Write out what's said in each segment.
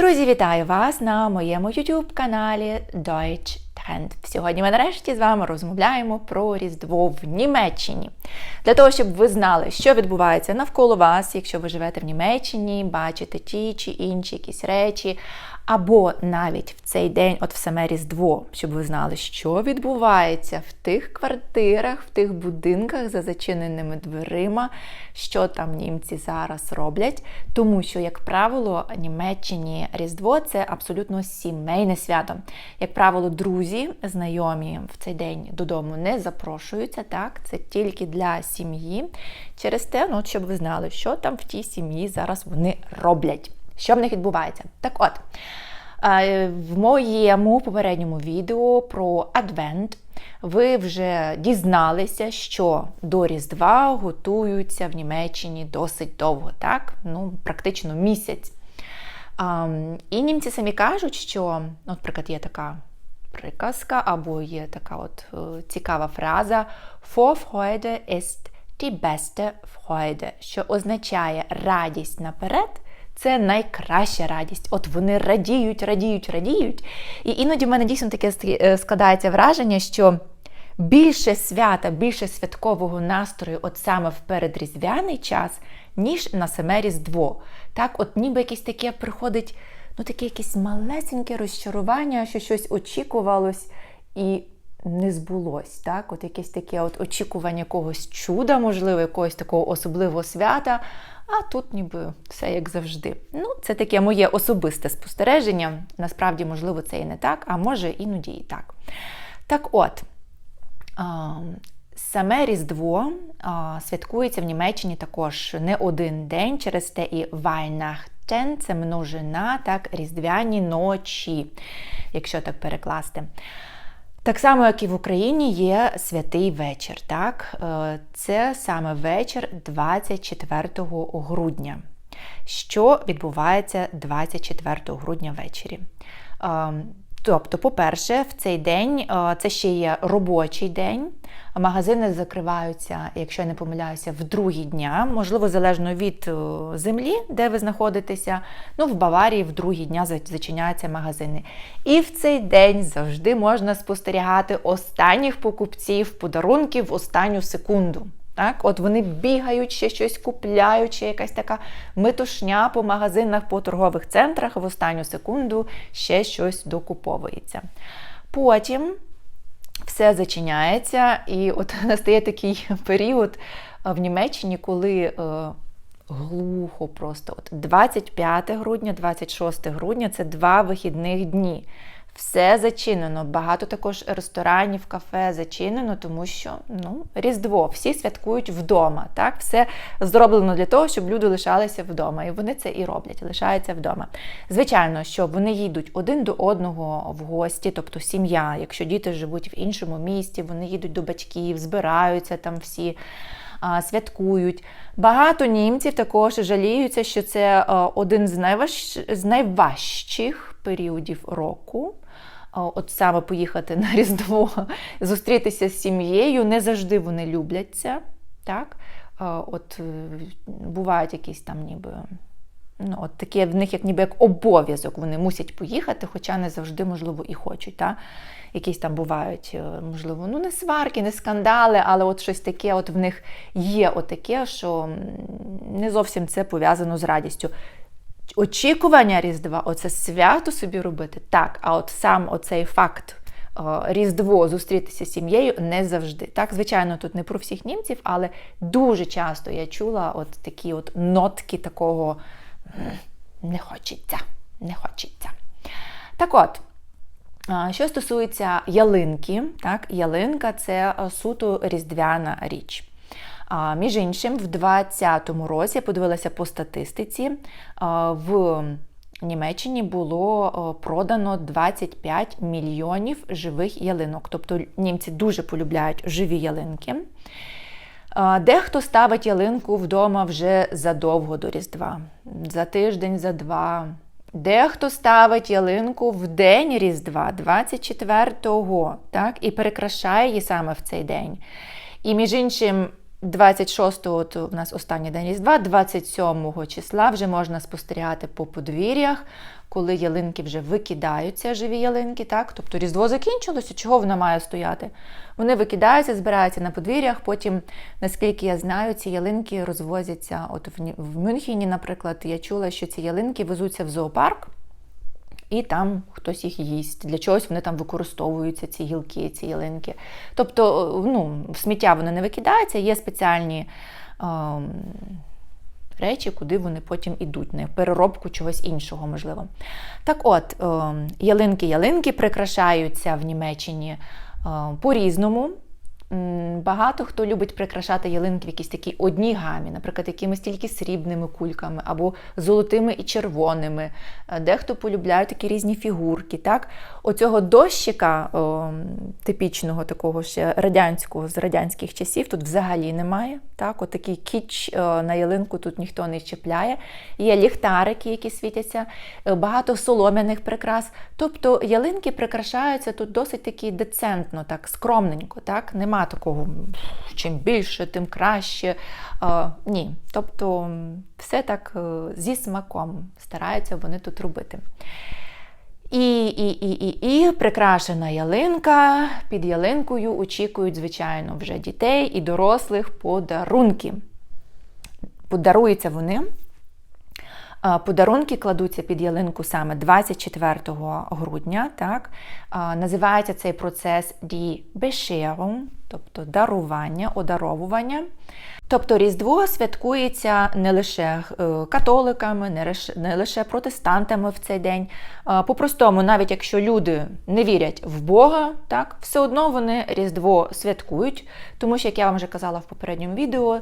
Друзі, вітаю вас на моєму YouTube каналі Deutsch Trend. Сьогодні ми нарешті з вами розмовляємо про Різдво в Німеччині. Для того, щоб ви знали, що відбувається навколо вас, якщо ви живете в Німеччині, бачите ті чи інші якісь речі, або навіть в цей день, от в саме Різдво, щоб ви знали, що відбувається в тих квартирах, в тих будинках за зачиненими дверима, що там німці зараз роблять. Тому що, як правило, Німеччині Різдво це абсолютно сімейне свято. Як правило, друзі, знайомі в цей день додому не запрошуються. Так, це тільки для сім'ї. Через те, ну, щоб ви знали, що там в тій сім'ї зараз вони роблять. Що в них відбувається? Так от, в моєму попередньому відео про Адвент ви вже дізналися, що до Різдва готуються в Німеччині досить довго, так? Ну, практично місяць. І німці самі кажуть, що, ну, наприклад, є така приказка, або є така от е, цікава фраза Vorfreude ist die beste Freude, що означає радість наперед це найкраща радість. От вони радіють, радіють, радіють. І іноді в мене дійсно таке е, складається враження, що більше свята, більше святкового настрою, от саме в передріздвяний час, ніж на саме Різдво. Так, от ніби якесь таке приходить, ну таке якесь малесеньке розчарування, що щось очікувалось і не збулось. Так? От якесь таке от очікування якогось чуда, можливо, якогось такого особливого свята. А тут ніби все як завжди. Ну, це таке моє особисте спостереження. Насправді, можливо, це і не так, а може іноді і так. Так от, саме Різдво святкується в Німеччині також не один день, через те і Weihnachten – це множина, так, різдвяні ночі, якщо так перекласти. Так само, як і в Україні, є святий вечір. Так? Е, це саме вечір 24 грудня. Що відбувається 24 грудня ввечері? Тобто, по-перше, в цей день е, це ще є робочий день. Магазини закриваються, якщо я не помиляюся, в другі дня, можливо, залежно від е, землі, де ви знаходитеся. Ну, в Баварії в другі дня зачиняються магазини. І в цей день завжди можна спостерігати останніх покупців, подарунків в останню секунду. Так? От Вони бігають, ще щось купляють, ще якась така метушня по магазинах, по торгових центрах, в останню секунду ще щось докуповується. Потім все зачиняється, і от настає такий період в Німеччині, коли. Е, глухо просто. От 25 грудня, 26 грудня це два вихідних дні. Все зачинено. Багато також ресторанів, кафе зачинено, тому що ну, Різдво, всі святкують вдома. Так? Все зроблено для того, щоб люди лишалися вдома. І вони це і роблять, лишаються вдома. Звичайно, що вони їдуть один до одного в гості, тобто сім'я. Якщо діти живуть в іншому місті, вони їдуть до батьків, збираються там всі. Святкують. Багато німців також жаліються, що це один з найваж... з найважчих періодів року от саме поїхати на Різдво, зустрітися з сім'єю, не завжди вони любляться. Так? От е, Бувають якісь там ніби. Ну, от таке в них як ніби як обов'язок, вони мусять поїхати, хоча не завжди, можливо, і хочуть. Та? Якісь там бувають, е, можливо, ну не сварки, не скандали, але от щось таке от в них є отаке, що не зовсім це пов'язано з радістю очікування Різдва, оце свято собі робити, так, а от сам оцей факт. Різдво зустрітися з сім'єю не завжди. Так, звичайно, тут не про всіх німців, але дуже часто я чула от такі от нотки такого не хочеться, не хочеться. Так от, що стосується ялинки, так, ялинка це суто різдвяна річ. А між іншим, в 2020 році я подивилася по статистиці, в Німеччині було продано 25 мільйонів живих ялинок. Тобто німці дуже полюбляють живі ялинки. Дехто ставить ялинку вдома вже задовго до Різдва, за тиждень, за два. Дехто ставить ялинку в день Різдва, 24-го, так, і перекрашає її саме в цей день. І між іншим, 26-го, от у нас останній день Різдва, 27-го числа вже можна спостерігати по подвір'ях, коли ялинки вже викидаються, живі ялинки, так? Тобто Різдво закінчилося, чого вона має стояти? Вони викидаються, збираються на подвір'ях. Потім, наскільки я знаю, ці ялинки розвозяться. От в Мюнхені, наприклад, я чула, що ці ялинки везуться в зоопарк. І там хтось їх їсть. Для чогось вони там використовуються, ці гілки, ці ялинки. Тобто, ну, в сміття вони не викидаються, є спеціальні ем, речі, куди вони потім ідуть, на переробку чогось іншого, можливо. Так от, ем, ялинки-ялинки прикрашаються в Німеччині е, по-різному. Багато хто любить прикрашати ялинки в якійсь такій одній гамі, наприклад, якимись тільки срібними кульками або золотими і червоними. Е, Дехто полюбляє такі різні фігурки. Так? Оцього дощика, о, типічного такого ще радянського з радянських часів, тут взагалі немає. Так? Отакий кіч е, на ялинку тут ніхто не чіпляє. Є ліхтарики, які світяться, е, багато солом'яних прикрас. Тобто ялинки прикрашаються тут досить таки децентно, так, скромненько. Так? Нема такого чим більше, тим краще. Ні. Тобто все так е, зі смаком стараються вони тут робити. І, і, і, і, і прикрашена ялинка. Під ялинкою очікують, звичайно, вже дітей і дорослих подарунки. Подаруються вони. Подарунки кладуться під ялинку саме 24 грудня. Так? Називається цей процес Die Bescherung, тобто дарування, одаровування. Тобто Різдво святкується не лише е, католиками, не лише, протестантами в цей день. По-простому, навіть якщо люди не вірять в Бога, так, все одно вони Різдво святкують, тому що, як я вам вже казала в попередньому відео,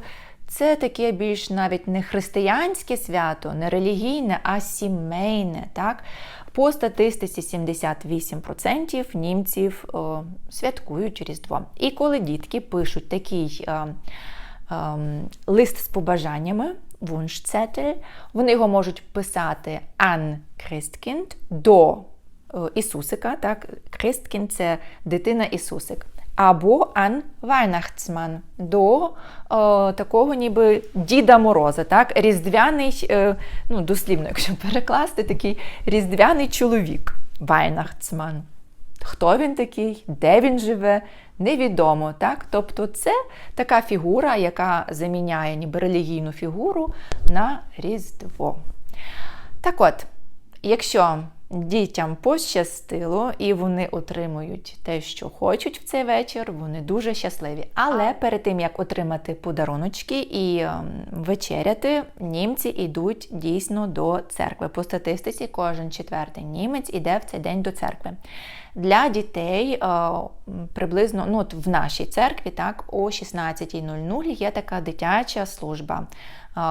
це таке більш навіть не християнське свято, не релігійне, а сімейне. Так? По статистиці 78% німців о, святкують Різдво. І коли дітки пишуть такий е, е, лист з побажаннями, Wunschzettel, вони його можуть писати an Christkind до е, Ісусика. Так? Christkind – це дитина Ісусик або Ан Weihnachtsmann, до е, такого ніби Діда Мороза, так? різдвяний, е, ну, дослівно, якщо перекласти, такий різдвяний чоловік. Weihnachtsmann. Хто він такий, де він живе, невідомо. Так? Тобто це така фігура, яка заміняє ніби релігійну фігуру на Різдво. Так от, якщо дітям пощастило і вони отримують те, що хочуть в цей вечір, вони дуже щасливі. Але перед тим як отримати подаруночки і ем, вечеряти, німці йдуть дійсно до церкви. По статистиці, кожен четвертий німець іде в цей день до церкви. Для дітей е, приблизно ну, от в нашій церкві, так, о 16.00 є така дитяча служба.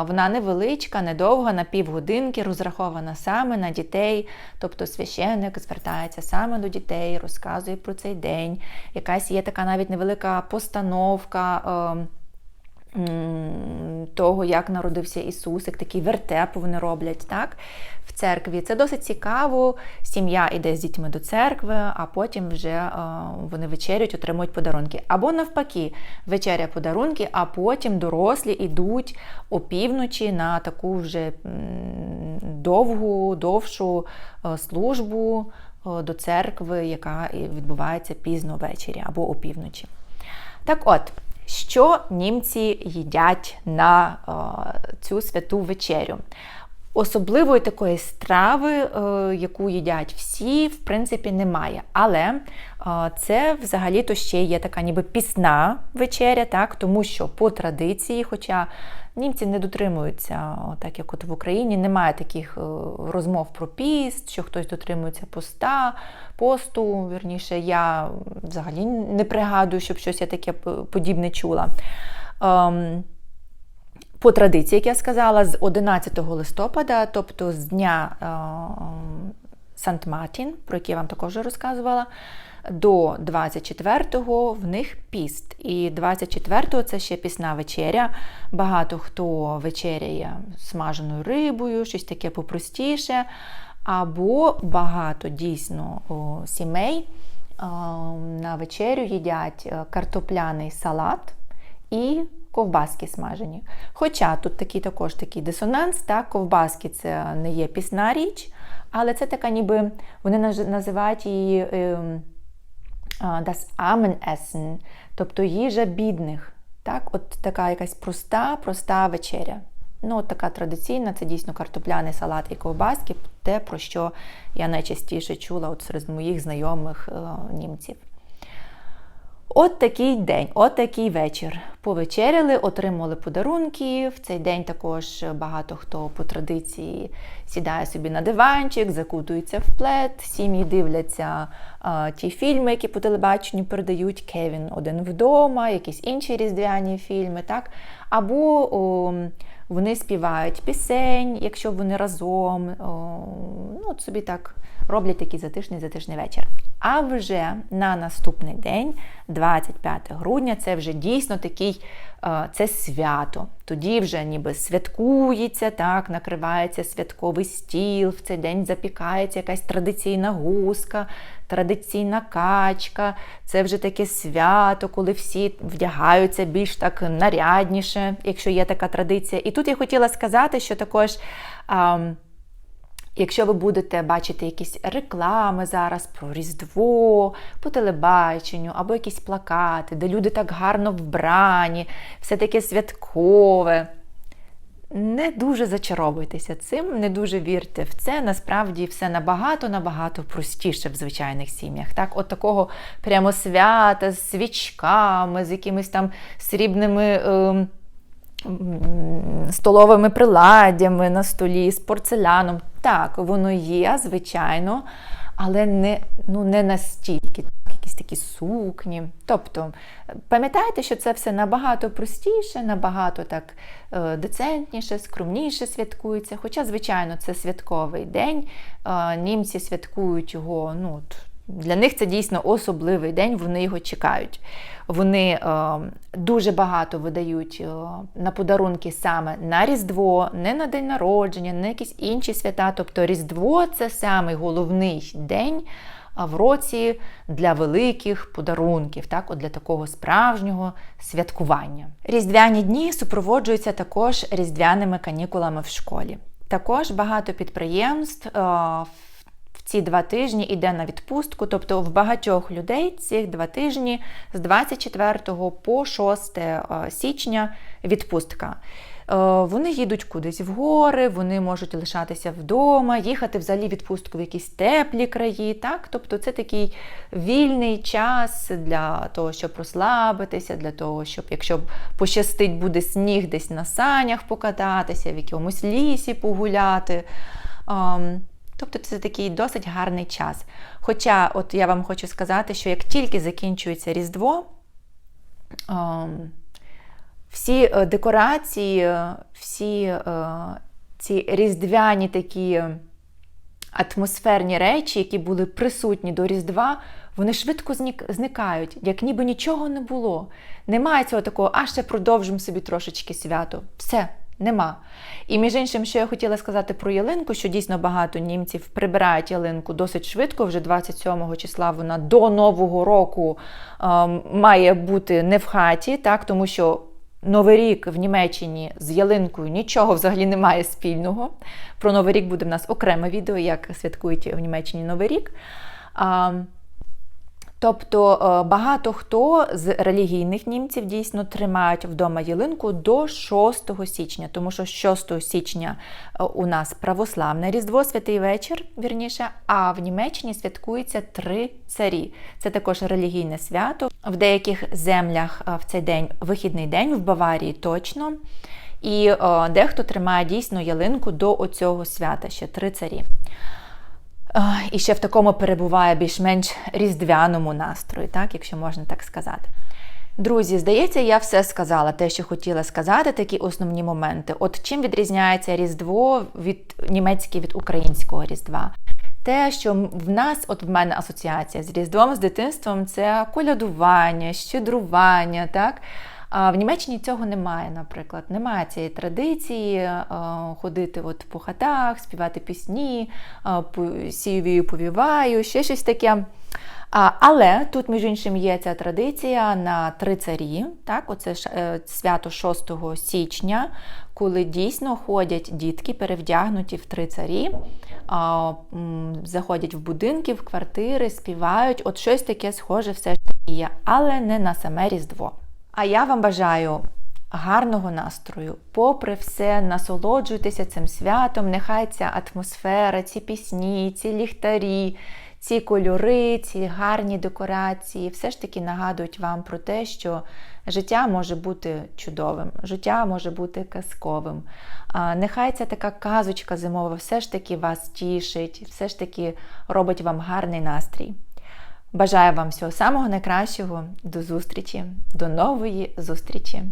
Вона невеличка, недовга, на півгодинки, розрахована саме на дітей. Тобто священник звертається саме до дітей, розказує про цей день. Якась є така навіть невелика постановка. Того, як народився Ісусик, такий вертеп вони роблять так, в церкві. Це досить цікаво. Сім'я йде з дітьми до церкви, а потім вже е, вони вечерять, отримують подарунки. Або навпаки, вечеря подарунки, а потім дорослі йдуть опівночі на таку вже довгу, довшу е, службу е, до церкви, яка відбувається пізно ввечері або опівночі. Так от, що німці їдять на е, цю святу вечерю? Особливої такої страви, е, яку їдять всі, в принципі, немає. Але е, це взагалі-то ще є така ніби пісна вечеря, так? тому що по традиції, хоча німці не дотримуються, так як от в Україні, немає таких е, розмов про піст, що хтось дотримується поста, посту. Вірніше, я взагалі не пригадую, щоб щось я таке подібне чула. По традиції, як я сказала, з 11 листопада, тобто з дня е, Сант-Мартін, про який я вам також розказувала, до 24-го в них піст. І 24-го це ще пісна вечеря. Багато хто вечеряє смаженою рибою, щось таке попростіше. Або багато дійсно сімей е, на вечерю їдять е, картопляний салат і ковбаски смажені. Хоча тут такий також такий дисонанс, так, ковбаски це не є пісна річ, але це така ніби вони називають її ем, das Armenessen, тобто їжа бідних. Так? От така якась проста, проста вечеря. Ну, от така традиційна, це дійсно картопляний салат і ковбаски, те, про що я найчастіше чула от серед моїх знайомих е, німців. От такий день, от такий вечір. Повечеряли, отримали подарунки. В цей день також багато хто по традиції сідає собі на диванчик, закутується в плед, сім'ї дивляться а, ті фільми, які по телебаченню передають Кевін один вдома, якісь інші різдвяні фільми, так? Або о, вони співають пісень, якщо вони разом. О, ну, от собі так роблять такий затишний затишний вечір. А вже на наступний день, 25 грудня, це вже дійсно такий е, це свято. Тоді вже ніби святкується, так, накривається святковий стіл, в цей день запікається якась традиційна гуска, традиційна качка. Це вже таке свято, коли всі вдягаються більш так нарядніше, якщо є така традиція. І тут я хотіла сказати, що також. Якщо ви будете бачити якісь реклами зараз про Різдво, по телебаченню, або якісь плакати, де люди так гарно вбрані, все таке святкове. Не дуже зачаровуйтеся цим, не дуже вірте в це. Насправді все набагато-набагато простіше в звичайних сім'ях. Так, От такого прямо свята з свічками, з якимись там срібними. Е, столовими приладдями на столі, з порцеляном. Так, воно є, звичайно, але не ну, не настільки. Якісь такі сукні. Тобто, пам'ятайте, що це все набагато простіше, набагато так е, децентніше, скромніше святкується. Хоча, звичайно, це святковий день. Е, німці святкують його. ну, для них це дійсно особливий день, вони його чекають. Вони е, дуже багато видають е, на подарунки саме на Різдво, не на день народження, не якісь інші свята. Тобто Різдво це самий головний день в році для великих подарунків, так, от для такого справжнього святкування. Різдвяні дні супроводжуються також різдвяними канікулами в школі. Також багато підприємств. Е, ці два тижні йде на відпустку, тобто в багатьох людей ці два тижні з 24 по 6 е, січня відпустка. Е, вони їдуть кудись в гори, вони можуть лишатися вдома, їхати взагалі відпустку в якісь теплі краї. Так? Тобто це такий вільний час для того, щоб розслабитися, для того, щоб, якщо пощастить, буде сніг десь на санях покататися, в якомусь лісі погуляти. Тобто це такий досить гарний час. Хоча, от я вам хочу сказати, що як тільки закінчується Різдво, ем, всі е, декорації, е, всі е, ці різдвяні такі атмосферні речі, які були присутні до Різдва, вони швидко зникають, як ніби нічого не було. Немає цього такого, а ще продовжимо собі трошечки свято. Все. Нема. І між іншим, що я хотіла сказати про ялинку, що дійсно багато німців прибирають ялинку досить швидко, вже 27 числа вона до Нового року е, має бути не в хаті, так, тому що Новий рік в Німеччині з ялинкою нічого взагалі немає спільного. Про Новий рік буде в нас окреме відео, як святкують в Німеччині Новий рік. Е, Тобто е, багато хто з релігійних німців дійсно тримають вдома ялинку до 6 січня, тому що 6 січня е, у нас православне Різдво, святий вечір, вірніше, а в Німеччині святкується три царі. Це також релігійне свято. В деяких землях е, в цей день вихідний день, в Баварії точно. І о, дехто тримає дійсно ялинку до оцього свята, ще три царі і ще в такому перебуває більш-менш різдвяному настрої, так, якщо можна так сказати. Друзі, здається, я все сказала, те, що хотіла сказати, такі основні моменти. От чим відрізняється Різдво від німецьке від українського Різдва? Те, що в нас, от в мене асоціація з Різдвом, з дитинством, це колядування, щедрування, так? А в Німеччині цього немає, наприклад. Немає цієї традиції е, ходити от по хатах, співати пісні, сівію повіваю, ще щось таке. Але тут, між іншим, є ця традиція на три царі. Так, оце е, свято 6 січня, коли дійсно ходять дітки, перевдягнуті в три царі, заходять в будинки, в квартири, співають. От щось таке схоже все ж таки є, але не на саме Різдво. А я вам бажаю гарного настрою, попри все, насолоджуйтеся цим святом. Нехай ця атмосфера, ці пісні, ці ліхтарі, ці кольори, ці гарні декорації все ж таки нагадують вам про те, що життя може бути чудовим, життя може бути казковим. Нехай ця така казочка зимова все ж таки вас тішить, все ж таки робить вам гарний настрій. Бажаю вам всього самого найкращого. До зустрічі, до нової зустрічі!